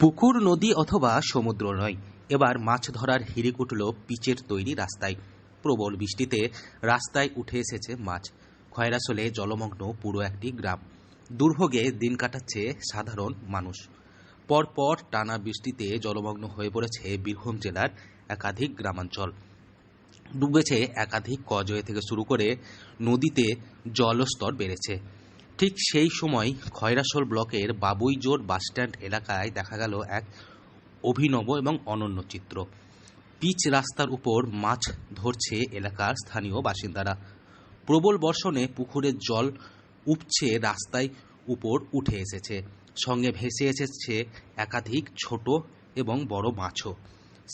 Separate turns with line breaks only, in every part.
পুকুর, নদী অথবা সমুদ্র নয়। এবার মাছ ধরার হিড়িক উঠল পিচের তৈরি রাস্তায়। প্রবল বৃষ্টিতে রাস্তায় উঠে এসেছে মাছ। খয়রাসলে জলমগ্ন পুরো একটি গ্রাম। দুর্ভোগে দিন কাটাচ্ছে সাধারণ মানুষ। পরপর টানা বৃষ্টিতে জলমগ্ন হয়ে পড়েছে বীরভূম জেলার একাধিক গ্রামাঞ্চল। ডুবেছে একাধিক কজয়ে থেকে শুরু করে নদীতে জলস্তর বেড়েছে। ঠিক সেই সময় খয়রাসোল ব্লকের বাবুইজোর বাসস্ট্যান্ড এলাকায় দেখা গেল এক অভিনব এবং অনন্য চিত্র। পিচ রাস্তার উপর মাছ ধরছে এলাকার স্থানীয় বাসিন্দারা। প্রবল বর্ষণে পুকুরের জল উপচে রাস্তায় উপর উঠে এসেছে। সঙ্গে ভেসে এসেছে একাধিক ছোট এবং বড় মাছও।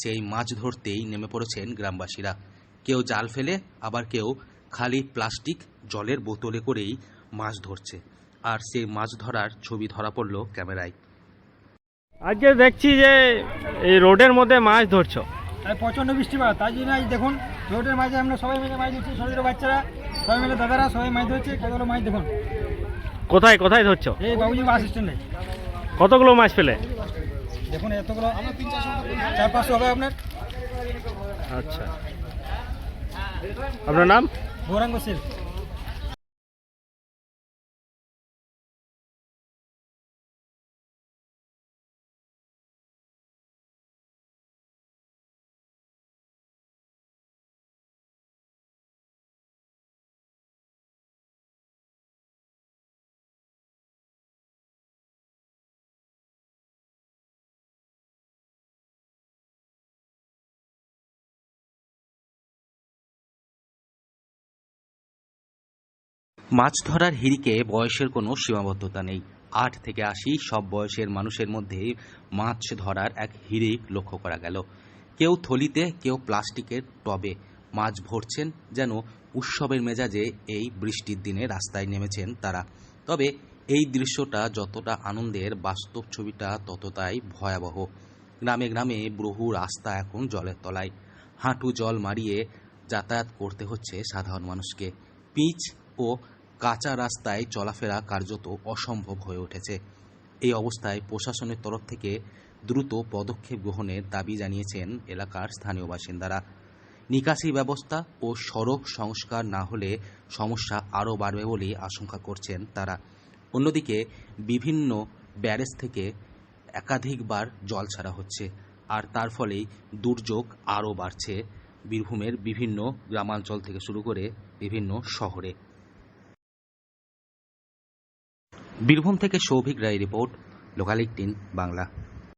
সেই মাছ ধরতেই নেমে পড়েছেন গ্রামবাসীরা। কেউ জাল ফেলে, আবার কেউ খালি প্লাস্টিক জলের বোতলে করেই মাছ ধরছে। আর সেই মাছ ধরার ছবি ধরা পড়ল ক্যামেরায়।
আজকে দেখছি যে এই রোডের মধ্যে মাছ ধরছো।
তাই প্রচণ্ড বৃষ্টিপাত তাই জন্য আজ দেখুন রোডের মাঝে আমরা সবাই মিলে মাছ ধরছি ছোটো ছোটো বাচ্চারা সবাই মিলে দাদারা সবাই মাছ ধরছে কতগুলো মাছ দেখুন।
কোথায় কোথায় ধরছো?
এই বাবুজি বাস স্ট্যান্ডে।
কতগুলো মাছ পেলে?
দেখুন এতগুলো চার পাঁচশো হবে আপনার।
আচ্ছা। আপনার নাম?
গৌরাঙ্গ শীল
মাছ ধরার হিড়িকে বয়সের কোনো সীমাবদ্ধতা নেই। আট থেকে আশি সব বয়সের মানুষের মধ্যে মাছ ধরার এক হিড়িক লক্ষ্য করা গেল। কেউ থলিতে, কেউ প্লাস্টিকের টবে মাছ ভরছেন যেন উৎসবের মেজাজে এই বৃষ্টির দিনে রাস্তায় নেমেছেন তারা। তবে এই দৃশ্যটা যতটা আনন্দের, বাস্তব ছবিটা ততটাই ভয়াবহ। গ্রামে গ্রামে বহু রাস্তা এখন জলের তলায়। হাঁটু জল মারিয়ে যাতায়াত করতে হচ্ছে সাধারণ মানুষকে। পিচ ও কাঁচা রাস্তায় চলাফেরা কার্যত অসম্ভব হয়ে উঠেছে। এই অবস্থায় প্রশাসনের তরফ থেকে দ্রুত পদক্ষেপ গ্রহণের দাবি জানিয়েছেন এলাকার স্থানীয় বাসিন্দারা। নিকাশি ব্যবস্থা ও সড়ক সংস্কার না হলে সমস্যা আরও বাড়বে বলেই আশঙ্কা করছেন তারা। অন্যদিকে বিভিন্ন ব্যারেজ থেকে একাধিকবার জল ছাড়া হচ্ছে, আর তার ফলেই দুর্যোগ আরও বাড়ছে। বীরভূমের বিভিন্ন গ্রামাঞ্চল থেকে শুরু করে বিভিন্ন শহরে। বীরভূম থেকে Souvik Roy report local eighteen Bangla.